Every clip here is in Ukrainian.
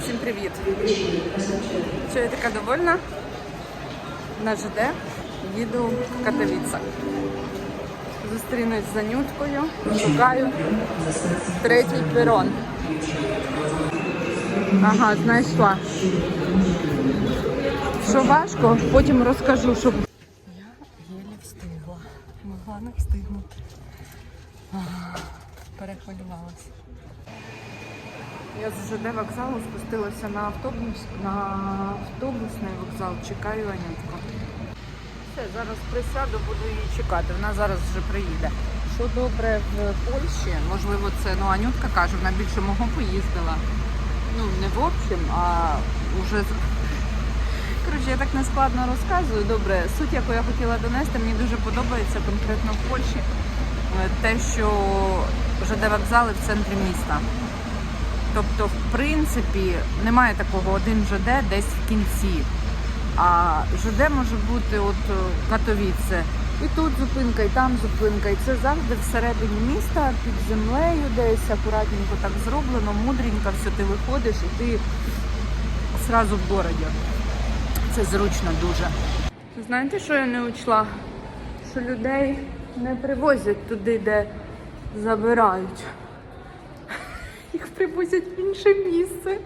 Всім привіт! Що я така довольна? На ЖД їду в Катовіце. Зустрінусь з Анюткою, шукаю третій перон. Ага, знайшла. Що важко, потім розкажу, щоб. Я єлі встигла. Могла не встигнути. Ага, Перехвилювалася. Я з ЖД вокзалу спустилася на автобус на автобусний вокзал. Чекаю Анютку. Все, зараз присяду, буду її чекати. Вона зараз вже приїде. Що добре в Польщі, можливо, це ну Анютка каже, вона більше мого поїздила. Ну, не в общем, а уже з- Коротше, я так нескладно розказую. Добре, суть, яку я хотіла донести, мені дуже подобається конкретно в Польщі. е, Те, що ЖД вокзали в центрі міста. Тобто, в принципі, немає такого один ЖД десь в кінці. А ЖД може бути от е, Катовіце. І тут зупинка, і там зупинка. І це завжди всередині міста, під землею десь акуратненько так зроблено, мудренько, все ти виходиш і ти зразу в городі. Це зручно дуже. Знаєте, що я не учла? Що людей не привозять туди, де забирають. Привозять в інше місце.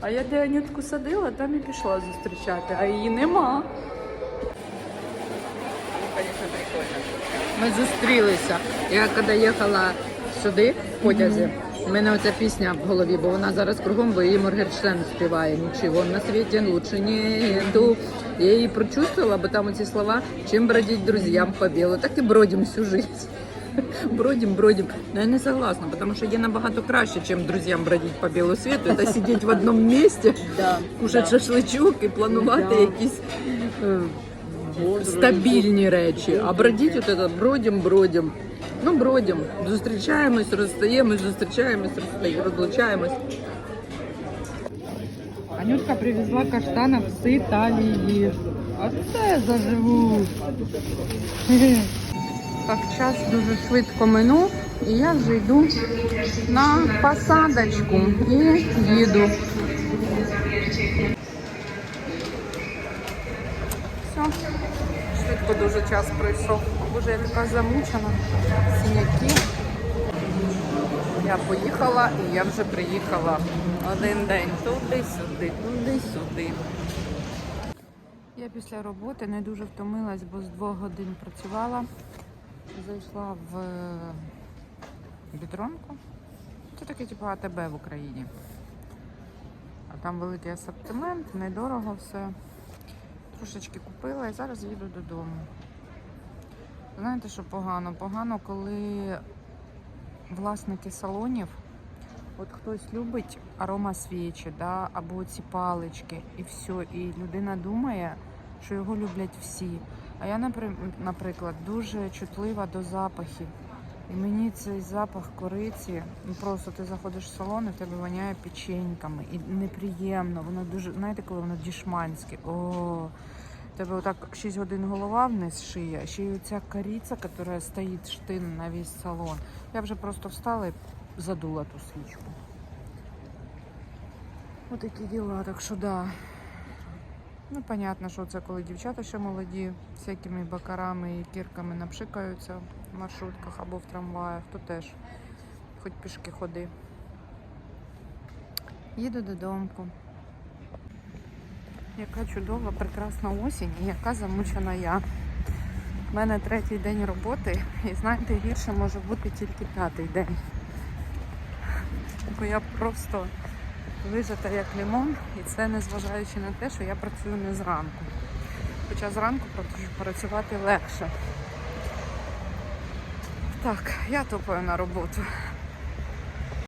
А я де Анютку садила, там і пішла зустрічати, а її нема. Ми зустрілися. Я коли їхала сюди, в потязі, у мене оця пісня в голові, бо вона зараз кругом, бо її Моргенштерн співає. Нічого на світі лучше нету. Я її прочувствовала, бо там оці слова «Чим бродить друзьям по білу». Так і бродим всю жизнь. Бродим, бродим. Но я не согласна, потому что є набагато краще, чем друзьям бродить по білу світу. Это сидеть в одному місці, Да, кушати шашличок і планувати Да. якісь е, стабільні речі. А бродіть от это бродим, бродим. Ну, бродим. Зустрічаємось, розстаємось, зустрічаємось, розстаємось, розлучаємось. Анютка привезла каштанов з Італії. А це заживу. Так, час дуже швидко минув, і я вже йду на посадочку і їду. Все, швидко дуже час пройшов. Боже, я така замучена. Синяки. Я поїхала і я вже приїхала. Один день туди-сюди, туди-сюди. Я після роботи не дуже втомилась, бо з двох годин працювала. Зайшла в бітронку. Це таке типу АТБ в Україні. А там великий асортимент, недорого все. Трошечки купила і зараз їду додому. Знаєте, що погано? Погано, коли власники салонів, от хтось любить арома свічі, да, або ці палички, і все. І людина думає, що його люблять всі. А я, напри- наприклад, дуже чутлива до запахів. І мені цей запах кориці, ну просто ти заходиш в салон, і тебе воняє печеньками. І неприємно, воно дуже, знаєте, коли воно дішманське. О, тебе отак 6 годин голова вниз шиє, а ще й оця кориця, яка стоїть штин на весь салон. Я вже просто встала і задула ту свічку. Отакі діла, так що да. Ну, понятно, що це коли дівчата ще молоді, всякими бакарами і кірками напшикаються в маршрутках або в трамваях, то теж хоч пішки ходи. Їду додому. Яка чудова, прекрасна осінь і яка замучена я. У мене третій день роботи, і знаєте, гірше може бути тільки п'ятий день. Бо я просто вижата як лимон, і це незважаючи на те, що я працюю не зранку. Хоча зранку пра- працювати легше. Так, я топаю на роботу.